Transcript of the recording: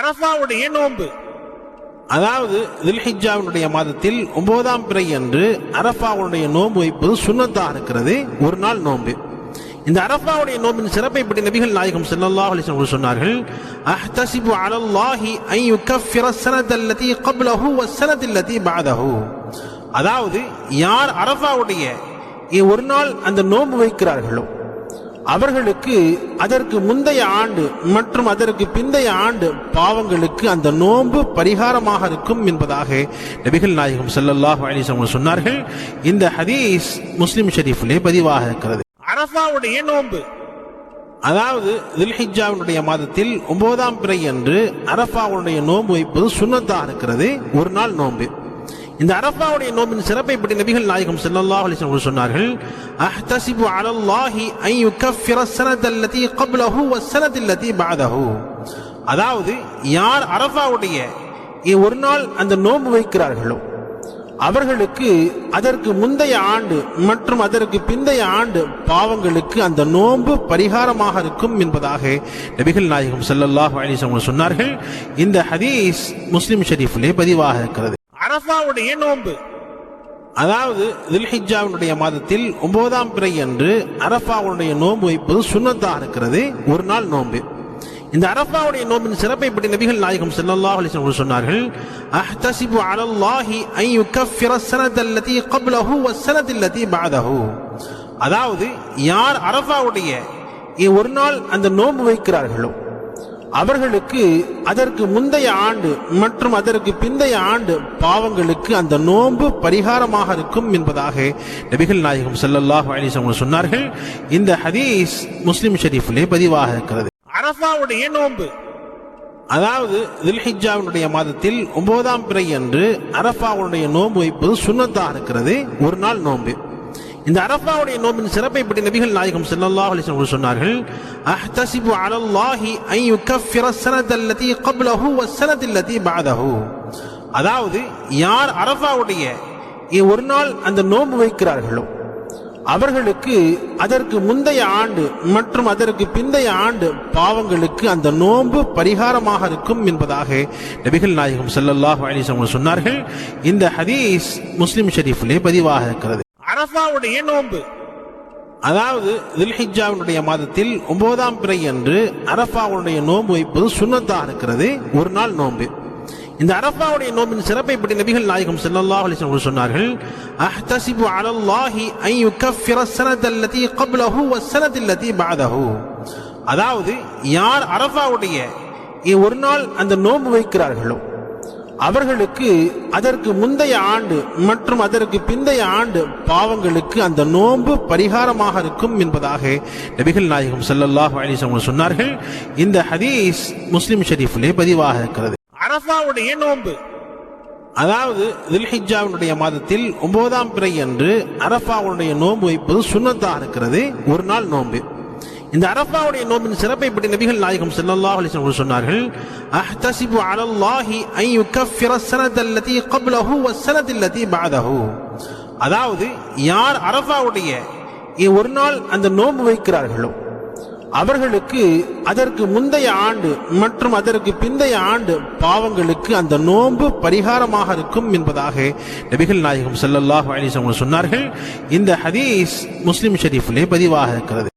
அரஃபாவுடைய நோன்பு. அதாவது தில்ஹிஜாவினுடைய மாதத்தில் ஒன்பதாம் பிறை அன்று அரபாவுடைய நோன்பு வைப்பது சுண்ணத்தாக இருக்கிறது. ஒரு நாள் நோன்பு. இந்த அரஃபாவுடைய நோம்பின் சிறப்பை பற்றி நபிகள் நாயகம் செல்லல்லாஹ் அலிஸ்லாம் அவர்கள் சொன்னார்கள். அஹ்தசிபு அலல்லாஹி ஐ யுகஃபிர சனதல்லதி கப்லஹு வ சனதில்லதி பாதஹு அதாவது யார் அரபாவுடைய ஒரு நாள் அந்த நோன்பு வைக்கிறார்களோ அவர்களுக்கு அதற்கு முந்தைய ஆண்டு மற்றும் அதற்கு பிந்தைய ஆண்டு பாவங்களுக்கு அந்த நோன்பு பரிகாரமாக இருக்கும் என்பதாக நபிகள் நாயகம் ஸல்லல்லாஹு அலைஹி வஸல்லம் சொன்னார்கள். இந்த ஹதீஸ் முஸ்லிம் ஷரீஃபிலே பதிவாக இருக்கிறது. அரஃபாவுடைய நோன்பு. அதாவது தில்ஹிஜாவினுடைய மாதத்தில் ஒன்பதாம் பிறை அன்று அரஃபாவுடைய நோன்பு வைப்பது சுன்னத்தாக இருக்கிறது. ஒரு நாள் நோன்பு. இந்த அரபாவுடைய நோம்பின் சிறப்பை பற்றி நபிகள் நாயகம் செல்லல்லாஹ் அலிஸ்லாம் அவர்கள் சொன்னார்கள் அஹ்தசிபு அலல்லாஹி ஐ யுகஃபிர சனதல்லதி கப்லஹு வ சனதில்லதி பாதஹு அதாவது யார் அரபாவுடைய ஒரு நாள் அந்த நோம்பு வைக்கிறார்களோ அவர்களுக்கு அதற்கு முந்தைய ஆண்டு மற்றும் அதற்கு பிந்தைய ஆண்டு பாவங்களுக்கு அந்த நோன்பு பரிகாரமாக இருக்கும் என்பதாக நபிகள் நாயகம் செல்லல்லாஹ் அலிஸ் சொன்னார்கள். இந்த ஹதீஸ் முஸ்லிம் ஷெரீஃபிலே பதிவாக இருக்கிறது. அரபாவுடைய நோன்பு. அதாவது தில்ஹிஜாவினுடைய மாதத்தில் ஒன்பதாம் பிறை அன்று அரபாவுடைய நோன்பு வைப்பது சுண்ணத்தாக இருக்கிறது. ஒரு நாள் நோன்பு. இந்த அரபாவுடைய நோன்பின் சிறப்பை பற்றி நபிகள் நாயகம் செல்லல்லா அலிஸ்லம் சொன்னார்கள். அஹ்தசிபு அலல்லாஹி ஐ யுகஃபிர சனதல்லதி கப்லஹு வ சனதில்லதி பாதஹு அதாவது யார் அரபாவுடைய ஒரு நாள் அந்த நோன்பு வைக்கிறார்களோ அவர்களுக்கு அதற்கு முந்தைய ஆண்டு மற்றும் அதற்கு பிந்தைய ஆண்டு பாவங்களுக்கு அந்த நோன்பு பரிகாரமாக இருக்கும் என்பதாக நபிகள் நாயகம் ஸல்லல்லாஹு அலைஹி வஸல்லம் சொன்னார்கள். இந்த ஹதீஸ் முஸ்லிம் ஷரீஃபிலே பதிவாக இருக்கிறது. அரஃபாவுடைய நோன்பு. அதாவது தில்ஹிஜாவினுடைய மாதத்தில் ஒன்பதாம் பிறை அன்று அரஃபாவுடைய நோன்பு வைப்பது சுன்னத்தாக இருக்கிறது. ஒரு நாள் நோன்பு. இந்த அரபாவுடைய நோம்பின் சிறப்பை பற்றி நபிகள் நாயகம் செல்லல்லாஹ் அலிஸ்லம் அவர்கள் சொன்னார்கள் அஹ்தசிபு அலல்லாஹி ஐ யுகஃபிர சனதல்லதி கப்லஹு வ பாதஹு அதாவது யார் அரபாவுடைய ஒரு நாள் அந்த நோன்பு வைக்கிறார்களோ அவர்களுக்கு அதற்கு முந்தைய ஆண்டு மற்றும் அதற்கு பிந்தைய ஆண்டு பாவங்களுக்கு அந்த நோன்பு பரிகாரமாக இருக்கும் என்பதாக நபிகள் நாயகம் செல்லல்லாஹ் அலிஸ் சொன்னார்கள். இந்த ஹதீஸ் முஸ்லிம் ஷெரீஃபிலே பதிவாக இருக்கிறது. அரஃபாவுடைய நோன்பு. அதாவது தில்ஹிஜாவினுடைய மாதத்தில் ஒன்பதாம் பிறை அன்று அரபாவுடைய நோன்பு வைப்பது சுண்ணத்தாக இருக்கிறது. ஒரு நாள் நோன்பு. இந்த அரஃபாவுடைய நோன்பின் சிறப்பை பற்றி நபிகள் நாயகம் செல்லல்லாஹ் அலிஸ்லாம் சொன்னார்கள். அஹ்தசிபு அலல்லாஹி ஐ யுகஃபிர சனதல்லதி கப்லஹு வ சனதில்லதி பாதஹு அதாவது யார் அரஃபாவுடைய ஒரு நாள் அந்த நோன்பு வைக்கிறார்களோ அவர்களுக்கு அதற்கு முந்தைய ஆண்டு மற்றும் அதற்கு பிந்தைய ஆண்டு பாவங்களுக்கு அந்த நோன்பு பரிகாரமாக இருக்கும் என்பதாக நபிகள் நாயகம் செல்லல்லாஹ் அலைஹி சொன்னார்கள். இந்த ஹதீஸ் முஸ்லிம் ஷெரீஃபிலே பதிவாக இருக்கிறது. அரஃபாவுடைய நோன்பு. அதாவது தில்ஹிஜாவினுடைய மாதத்தில் ஒன்பதாம் பிறை அன்று அரபாவுடைய நோன்பு வைப்பது சுண்ணத்தாக இருக்கிறது. ஒரு நாள் நோன்பு. இந்த அரபாவுடைய நோம்பின் சிறப்பை பற்றி நபிகள் நாயகம் செல்லல்லா அலிஸ்லாம் சொன்னார்கள் அஹ்தசிபு அலல்லாஹி ஐ யுகஃபிர சனதல்லதி கப்லஹு வ சனதில்லதி பாதஹு அதாவது யார் அரபாவுடைய ஒரு நாள் அந்த நோன்பு வைக்கிறார்களோ அவர்களுக்கு அதற்கு முந்தைய ஆண்டு மற்றும் அதற்கு பிந்தைய ஆண்டு பாவங்களுக்கு அந்த நோன்பு பரிகாரமாக இருக்கும் என்பதாக நபிகள் நாயகம் செல்லல்லாஹ் அலிஸ்லாம் சொன்னார்கள். இந்த ஹதீஸ் முஸ்லிம் ஷெரீஃபிலே பதிவாக இருக்கிறது.